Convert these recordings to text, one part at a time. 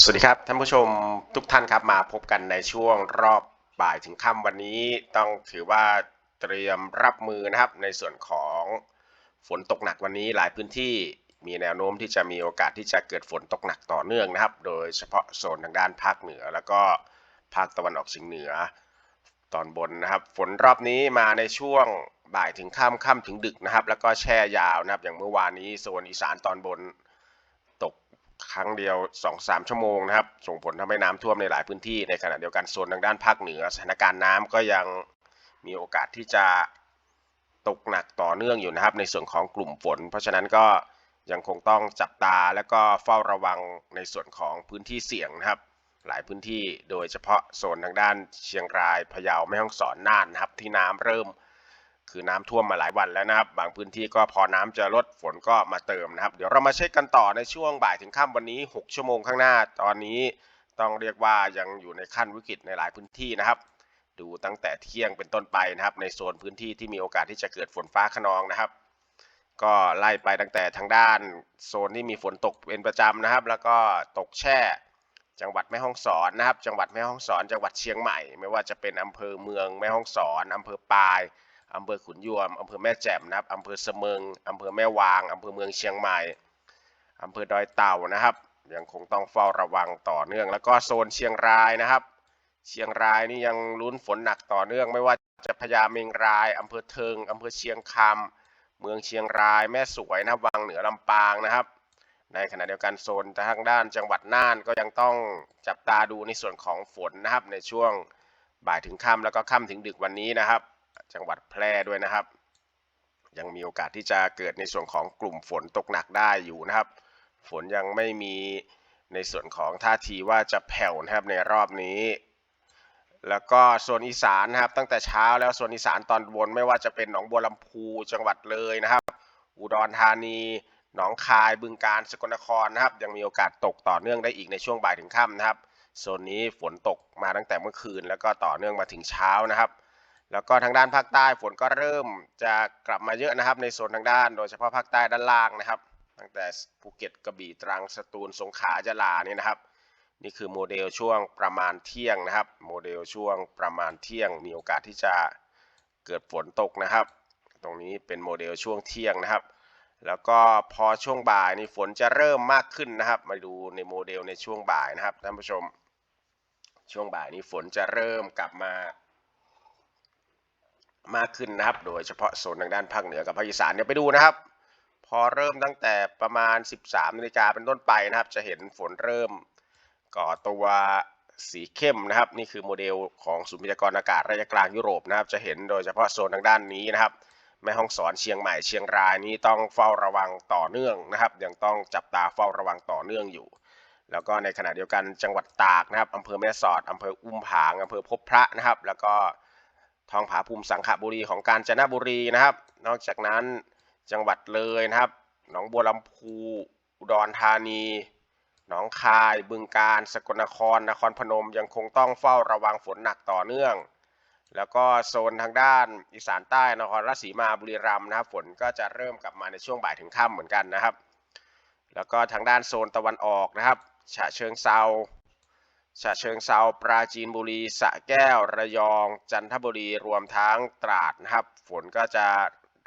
สวัสดีครับท่านผู้ชมทุกท่านครับมาพบกันในช่วงรอบบ่ายถึงค่ำวันนี้ต้องถือว่าเตรียมรับมือนะครับ ในส่วนของฝนตกหนักวันนี้หลายพื้นที่มีแนวโน้มที่จะมีโอกาสที่จะเกิดฝนตกหนักต่อเนื่องนะครับ โดยเฉพาะโซนทางด้านภาคเหนือ แล้วก็ภาคตะวันออกเฉียงเหนือ ตอนบนนะครับ ฝนรอบนี้มาในช่วงบ่ายถึงค่ำค่ำถึงดึกนะครับ แล้วก็แช่ยาวนะครับ อย่างเมื่อวานนี้โซนอีสานตอนบน ครั้งเดียว 2-3 ชั่วโมงนะครับ ส่งผลทำให้น้ำท่วมในหลายพื้นที่ในขณะเดียวกันโซนทางด้านภาคเหนือสถานการณ์น้ำก็ยังมีโอกาสที่จะตกหนักต่อเนื่องอยู่นะครับ ในส่วนของกลุ่มฝน เพราะฉะนั้นก็ยังคงต้องจับตาและก็เฝ้าระวังในส่วนของพื้นที่เสี่ยงนะครับ หลายพื้นที่โดยเฉพาะโซนทางด้านเชียงรายพะเยาแม่ฮ่องสอนน่านนะครับที่น้ำเริ่ม คือน้ำท่วมมาหลายวันแล้วนะครับ บางพื้นที่ก็พอน้ำจะลดฝนก็มาเติมนะครับ เดี๋ยวเรามาเช็คกันต่อในช่วงบ่ายถึงค่ำวันนี้ 6 ชั่วโมงข้างหน้า ตอนนี้ต้องเรียกว่ายังอยู่ในขั้นวิกฤตในหลายพื้นที่นะครับ ดูตั้งแต่เที่ยงเป็นต้นไปนะครับ ในโซนพื้นที่ที่มีโอกาสที่จะเกิดฝนฟ้าขนองนะครับ ก็ไล่ไปตั้งแต่ทางด้านโซนที่มีฝนตกเป็นประจำนะครับ แล้วก็ตกแช่จังหวัดแม่ฮ่องสอนนะครับ จังหวัดแม่ฮ่องสอน จังหวัดเชียงใหม่ ไม่ว่าจะเป็นอำเภอเมืองแม่ฮ่องสอนอำเภอปาย อำเภอขุนยวมอำเภอแม่แจ่มนะครับอำเภอเสมิงอำเภอแม่วางอำเภอเมืองเชียงใหม่อำเภอดอยเต่านะครับ ยังคงต้องเฝ้าระวังต่อเนื่อง แล้วก็โซนเชียงรายนะครับ เชียงรายนี่ยังลุ้นฝนหนักต่อเนื่อง ไม่ว่าจะพญาเมงรายอำเภอเทิงอำเภอเชียงคำเมืองเชียงราย แม่สวยนะครับวังเหนือลำปางนะครับ ในขณะเดียวกันโซนทางด้านจังหวัดน่านก็ยังต้องจับตาดูในส่วนของฝนนะครับ ในช่วงบ่ายถึงค่ำแล้วก็ค่ำถึงดึกวันนี้นะครับ จังหวัดแพร่ด้วยนะครับ ยังมีโอกาสที่จะเกิดในส่วนของกลุ่มฝนตกหนักได้อยู่นะครับ ฝนยังไม่มีในส่วนของท่าทีว่าจะแผ่วนะครับในรอบนี้ แล้วก็โซนอีสานนะครับ ตั้งแต่เช้าแล้วโซนอีสานตอนบนไม่ว่าจะเป็นหนองบัวลำพูจังหวัดเลยนะครับ อุดรธานีหนองคายบึงกาฬสกลนครนะครับ ยังมีโอกาสตกต่อเนื่องได้อีกในช่วงบ่ายถึงค่ำนะครับโซนนี้ฝนตกมาตั้งแต่เมื่อคืน แล้วก็ต่อเนื่องมาถึงเช้านะครับ แล้วก็ทางด้านภาคใต้ฝนก็เริ่มจะกลับมาเยอะนะครับ ในโซนทางด้าน โดยเฉพาะภาคใต้ด้านล่างนะครับ ตั้งแต่ภูเก็ตกระบี่ตรังสตูลสงขลายะลานี่นะครับ นี่คือโมเดลช่วงประมาณเที่ยงนะครับ โมเดลช่วงประมาณเที่ยง มีโอกาสที่จะเกิดฝนตกนะครับ ตรงนี้เป็นโมเดลช่วงเที่ยงนะครับ แล้วก็พอช่วงบ่ายนี่ฝนจะเริ่มมากขึ้นนะครับ มาดูในโมเดลในช่วงบ่ายนะครับท่านผู้ชม ช่วงบ่ายนี้ฝนจะเริ่มกลับมา มากขึ้นนะครับ โดยเฉพาะโซนทางด้านภาคเหนือกับภาคอีสานเดี๋ยวไปดูนะครับ พอเริ่มตั้งแต่ประมาณ 13นาฬิกาเป็นต้นไปนะครับ จะเห็นฝนเริ่มก่อตัวสีเข้มนะครับ นี่คือโมเดลของศูนย์พยากรณ์อากาศระยะกลางยุโรปนะครับ จะเห็นโดยเฉพาะโซนทางด้านนี้นะครับ แม่ฮ่องสอนเชียงใหม่เชียงรายนี้ต้องเฝ้าระวังต่อเนื่องนะครับ ยังต้องจับตาเฝ้าระวังต่อเนื่องอยู่ แล้วก็ในขณะเดียวกันจังหวัดตากนะครับอำเภอแม่สอดอำเภออุ้มผางอำเภอพบพระนะครับ แล้วก็ ทองผาภูมิสังขบุรีของกาญจนบุรีนะครับ นอกจากนั้นจังหวัดเลยนะครับ หนองบัวลำพูอุดรธานี หนองคาย บึงกาฬ สกลนคร นครพนมยังคงต้องเฝ้าระวังฝนหนักต่อเนื่อง แล้วก็โซนทางด้านอีสานใต้ นครราชสีมาบุรีรัมย์นะครับ ฝนก็จะเริ่มกลับมาในช่วงบ่ายถึงค่ำเหมือนกันนะครับ แล้วก็ทางด้านโซนตะวันออกนะครับ ฉะเชิงเซา ฉะเชิงเซาปราจีนบุรีสะแก้วระยอง จันทบุรีรวมทั้งตราดนะครับ ฝนก็จะ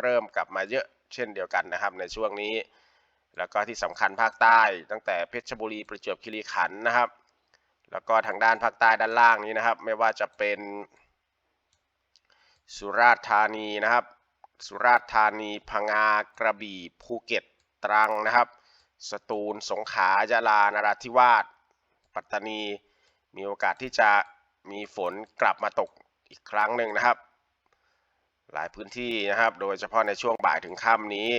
เริ่มกลับมาเยอะเช่นเดียวกันนะครับ ในช่วงนี้ แล้วก็ที่สำคัญภาคใต้ ตั้งแต่เพชรบุรีประจวบคีรีขันธ์นะครับ แล้วก็ทางด้านภาคใต้ด้านล่างนี้นะครับ ไม่ว่าจะเป็น สุราษฎร์ธานีนะครับ สุราษฎร์ธานีพังงากระบี่ภูเก็ตตรังนะครับ สตูลสงขลายะลานราธิวาสปัตตานี มีโอกาสที่จะมีฝนกลับมาตกอีกครั้งหนึ่งนะครับ หลายพื้นที่นะครับ โดยเฉพาะในช่วงบ่ายถึงค่ำนี้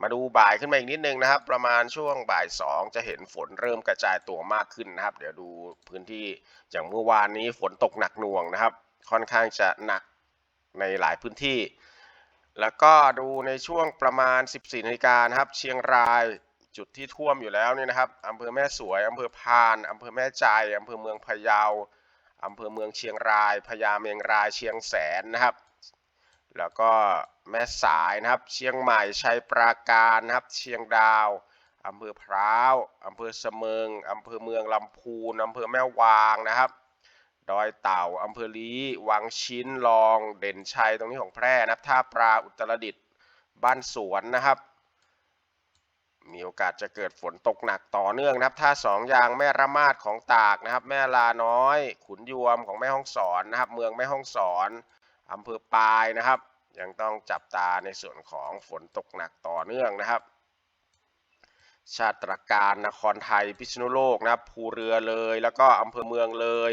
มาดูบ่ายขึ้นมาอีกนิดนึงนะครับ ประมาณช่วงบ่ายสองจะเห็นฝนเริ่มกระจายตัวมากขึ้นนะครับ เดี๋ยวดูพื้นที่อย่างเมื่อวานนี้ฝนตกหนักหน่วงนะครับ ค่อนข้างจะหนักในหลายพื้นที่ แล้วก็ดูในช่วงประมาณ 14นาฬิกานะครับ เชียงราย จุดที่ท่วมอยู่แล้วเนี่ยนะครับอำเภอแม่สวยอำเภอพานอำเภอแม่ใจอำเภอเมืองพะเยาอำเภอเมืองเชียงรายพญาเมงรายเชียงแสนนะครับ แล้วก็แม่สายนะครับ เชียงใหม่ชัยปราการนะครับ เชียงดาวอำเภอพร้าวอำเภอเสมิงอำเภอเมืองลำพูนอำเภอแม่วางนะครับ ดอยเต่าอำเภอลีวังชิ้นรอง เด่นชัยตรงนี้ของแพร่นะครับท่าปลาอุตรดิตถ์บ้านสวนนะครับ มีโอกาสจะเกิดฝนตกหนักต่อเนื่องนะครับท่าสองยางแม่ระมาดของตากนะครับ แม่ลาน้อย ขุนยวมของแม่ห้องสอนนะครับ เมืองแม่ห้องสอนอำเภอปายนะครับ ยังต้องจับตาในส่วนของฝนตกหนักต่อเนื่องนะครับ ชาตรการนครไทยพิษณุโลกนะครับภูเรือเลย แล้วก็อำเภอเมืองเลย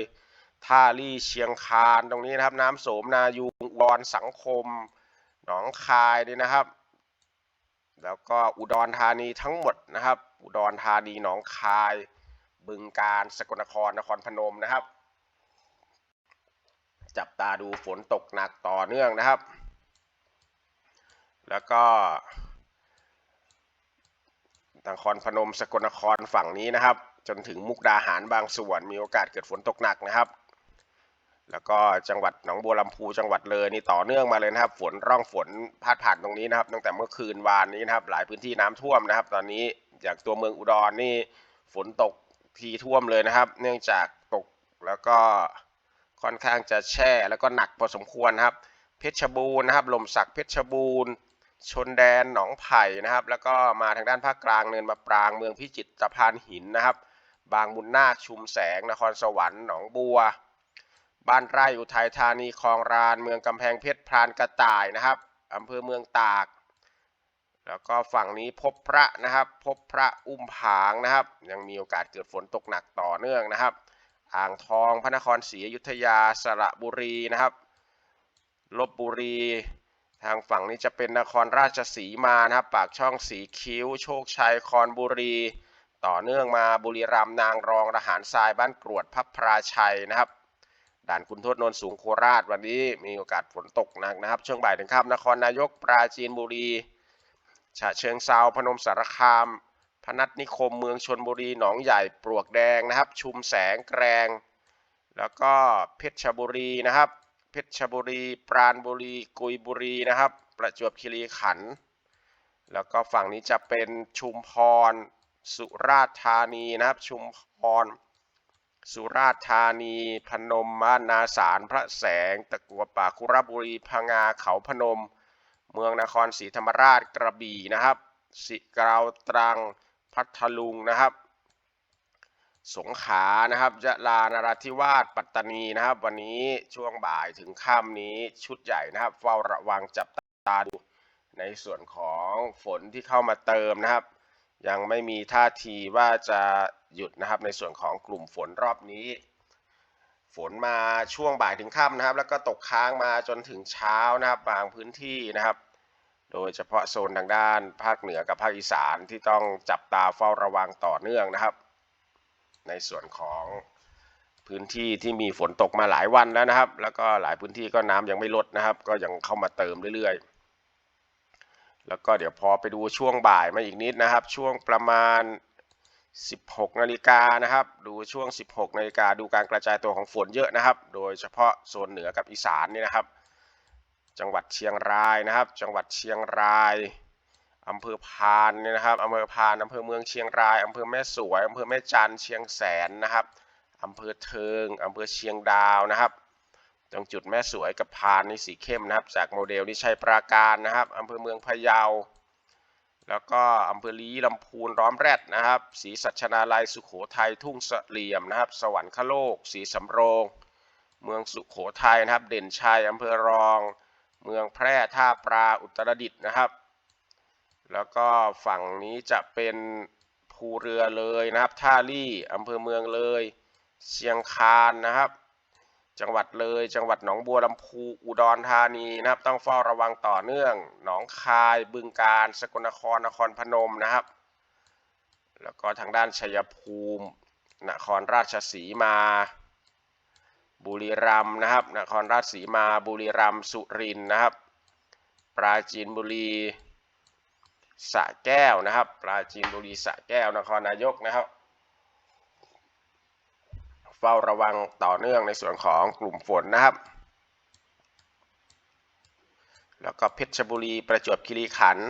ท่าลี่เชียงคานตรงนี้นะครับ น้ำโสมนายูงอุดรสังคม หนองคายนี่นะครับ แล้วก็อุดรธานีทั้งหมดนะครับ อุดรธานีหนองคาย บึงกาฬสกลนครนครพนมนะครับ จับตาดูฝนตกหนักต่อเนื่องนะครับ แล้วก็นครพนมสกลนครฝั่งนี้นะครับ จนถึงมุกดาหารบางส่วนมีโอกาสเกิดฝนตกหนักนะครับ แล้วก็จังหวัดหนองบัวลำพูจังหวัดเลยนี่ต่อเนื่องมาเลยนะครับ ฝนร่องฝนพาดผ่านตรงนี้นะครับ ตั้งแต่เมื่อคืนวานนี้นะครับ หลายพื้นที่น้ำท่วมนะครับ ตอนนี้อยางตัวเมืองอุดรนี่ฝนตกทีท่วมเลยนะครับ เนื่องจากตกแล้วก็ค่อนข้างจะแช่แล้วก็หนักพอสมควรครับ เพชรบูรณ์นะครับลมสักเพชรบูรณ์ชนแดนหนองไผ่นะครับ แล้วก็มาทางด้านภาคกลางเนินมะปรางเมืองพิจิตรสะพานหินนะครับ บางมุนนาคชุมแสงนครสวรรค์หนองบัว บ้านไร่อุทัยธานีคลองราน เมืองกำแพงเพชรพรานกระต่ายนะครับอำเภอเมืองตาก แล้วก็ฝั่งนี้พบพระนะครับ พบพระอุ้มผางนะครับ ยังมีโอกาสเกิดฝนตกหนักต่อเนื่องนะครับ อ่างทองพระนครศรีอยุธยาสระบุรีนะครับลบบุรี ทางฝั่งนี้จะเป็นนครราชสีมานะครับ ปากช่องสีคิ้ว โชคชัยคอนบุรี ต่อเนื่องมาบุรีรัมย์นางรองระหารทรายบ้านกรวดพับพราชัยนะครับ ด่านคุณทศนนสูงโคราชวันนี้มีโอกาสฝนตกหนักนะครับ ช่วงบ่ายถึงค่ำนครนายกปราจีนบุรีฉะเชิงเซาพนมสารคาม พนัสนิคมเมืองชนบุรีหนองใหญ่ปลวกแดงนะครับ ชุมแสงแกรง แล้วก็เพชรบุรีนะครับ เพชรบุรี ปราณบุรี กุยบุรีนะครับ ประจวบคีรีขันธ์แล้วก็ฝั่งนี้จะเป็นชุมพร สุราษฎร์ธานีนะครับ ชุมพร สุราษฎร์ธานี พนมบ้านาสาร พระแสง ตะกัวป่าคุระบุรี พังงา เขาพนม เมืองนครศรีธรรมราช กระบี่นะครับ สิเกาวตรัง พัทลุงนะครับ สงขลา นะครับยะลา นราธิวาส ปัตตานีนะครับ วันนี้ช่วงบ่ายถึงค่ำนี้ชุดใหญ่นะครับ เฝ้าระวังจับตาดู ในส่วนของฝนที่เข้ามาเติมนะครับ ยังไม่มีท่าทีว่าจะ หยุดนะครับในส่วนของกลุ่มฝนรอบนี้ ฝนมาช่วงบ่ายถึงค่ำนะครับ แล้วก็ตกค้างมาจนถึงเช้านะครับบางพื้นที่นะครับ โดยเฉพาะโซนทางด้านภาคเหนือกับภาคอีสานที่ต้องจับตาเฝ้าระวังต่อเนื่องนะครับ ในส่วนของพื้นที่ที่มีฝนตกมาหลายวันแล้วนะครับ แล้วก็หลายพื้นที่ก็น้ำยังไม่ลดนะครับ ก็ยังเข้ามาเติมเรื่อยๆ แล้วก็เดี๋ยวพอไปดูช่วงบ่ายมาอีกนิดนะครับ ช่วงประมาณ 16นาฬิกานะครับ ดูช่วง 16นาฬิกาดูการกระจายตัวของฝนเยอะนะครับ โดยเฉพาะโซนเหนือกับอีสานนี่นะครับ จังหวัดเชียงรายนะครับ จังหวัดเชียงรายอำเภอพานเนี่ยนะครับอำเภอพานอำเภอเมืองเชียงรายอำเภอแม่สวยอำเภอแม่จันเชียงแสนนะครับอำเภอเทิงอำเภอเชียงดาวนะครับ ตรงจุดแม่สวยกับพานนี่สีเข้มนะครับ จากโมเดลนี่ชัยปราการนะครับอำเภอเมืองพะเยา แล้วก็อำเภอลีลำพูนร้อมแรดนะครับศรีสัชนาลัยสุขโขทัยทุ่งเสลี่ยมนะครับ สวรรคโลกศรีสำโรง เมืองสุขโขทัยนะครับ เด่นชัยอำเภอรอง เมืองแพร่ท่าปลาอุตรดิตถ์นะครับ แล้วก็ฝั่งนี้จะเป็นภูเรือเลยนะครับ ท่าลี่อำเภอเมืองเลย เชียงคานนะครับ จังหวัดเลย จังหวัดหนองบัวลำพูอุดรธานีนะครับ ต้องเฝ้าระวังต่อเนื่อง หนองคายบึงกาฬสกลนครนครพนมนะครับ แล้วก็ทางด้านชัยภูมิ นครราชสีมา บุรีรัมย์นะครับ นครราชสีมา บุรีรัมย์สุรินทร์นะครับ ปราจีนบุรีสะแก้วนะครับ ปราจีนบุรีสะแก้วนครนายกนะครับ เฝ้าระวังต่อเนื่องในส่วนของกลุ่มฝนนะครับ แล้วก็เพชรบุรีประจวบคีรีขันธ์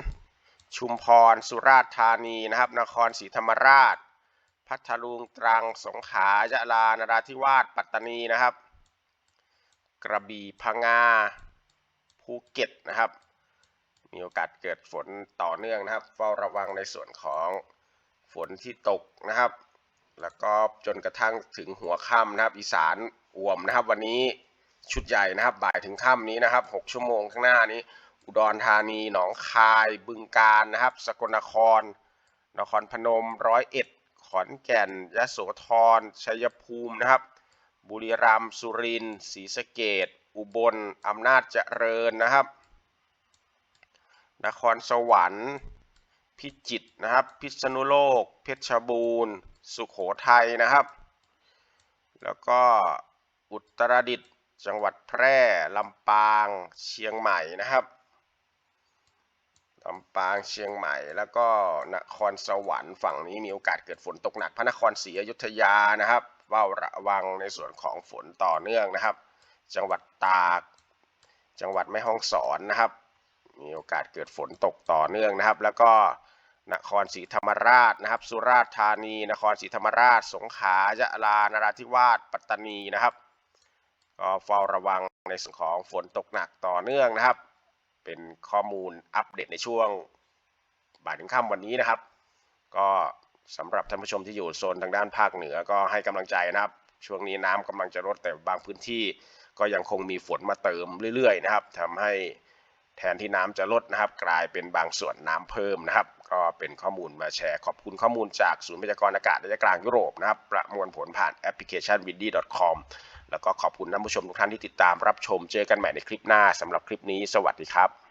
ชุมพร สุราษฎร์ธานีนะครับ นครศรีธรรมราช พัทลุงตรังสงขลายะลานราธิวาสปัตตานีนะครับ กระบี่พังงาภูเก็ตนะครับ มีโอกาสเกิดฝนต่อเนื่องนะครับ เฝ้าระวังในส่วนของฝนที่ตกนะครับ แล้วก็จนกระทั่งถึงหัวค่ำนะครับ อีสานอ่วมนะครับ วันนี้ชุดใหญ่นะครับ บ่ายถึงค่ำนี้นะครับ 6 ชั่วโมงข้างหน้านี้ อุดรธานีหนองคายบึงกาฬนะครับ สกลนคร นครพนมร้อยเอ็ดขอนแก่นยะโสธรชัยภูมินะครับ บุรีรัมย์สุรินทร์ศรีสะเกษอุบลอำนาจเจริญนะครับ นครสวรรค์พิจิตรนะครับ พิษณุโลก เพชรบูรณ์ สุโขทัยนะครับ แล้วก็อุตรดิตถ์จังหวัดแพร่ลำปางเชียงใหม่นะครับลำปางเชียงใหม่ แล้วก็นครสวรรค์ฝั่งนี้มีโอกาสเกิดฝนตกหนัก พระนครศรีอยุธยานะครับเฝ้าระวังในส่วนของฝนต่อเนื่องนะครับ จังหวัดตาก จังหวัดแม่ฮ่องสอนนะครับ มีโอกาสเกิดฝนตกต่อเนื่องนะครับ แล้วก็ นครศรีธรรมราชนะครับ สุราษฎร์ธานี นครศรีธรรมราช สงขลายะลานราธิวาสปัตตานีนะครับก็เฝ้าระวังในส่วนของฝนตกหนักต่อเนื่องนะครับ เป็นข้อมูลอัปเดตในช่วงบ่ายถึงค่ำวันนี้นะครับ ก็สำหรับท่านผู้ชมที่อยู่โซนทางด้านภาคเหนือก็ให้กำลังใจนะครับ ช่วงนี้น้ำกำลังจะลดแต่บางพื้นที่ก็ยังคงมีฝนมาเติมเรื่อยๆ นะครับทำให้ แทนที่น้ำจะลดนะครับ กลายเป็นบางส่วนน้ำเพิ่มนะครับ ก็เป็นข้อมูลมาแชร์ขอบคุณข้อมูลจากศูนย์พยากรณ์อากาศระยะกลางยุโรปนะครับ ประมวลผลผ่านแอปพลิเคชัน w i n d y c o m แล้วก็ขอบคุณท่านผู้ชมทุกท่านที่ติดตามรับชมเจอกันใหม่ในคลิปหน้าสำหรับคลิปนี้ สวัสดีครับ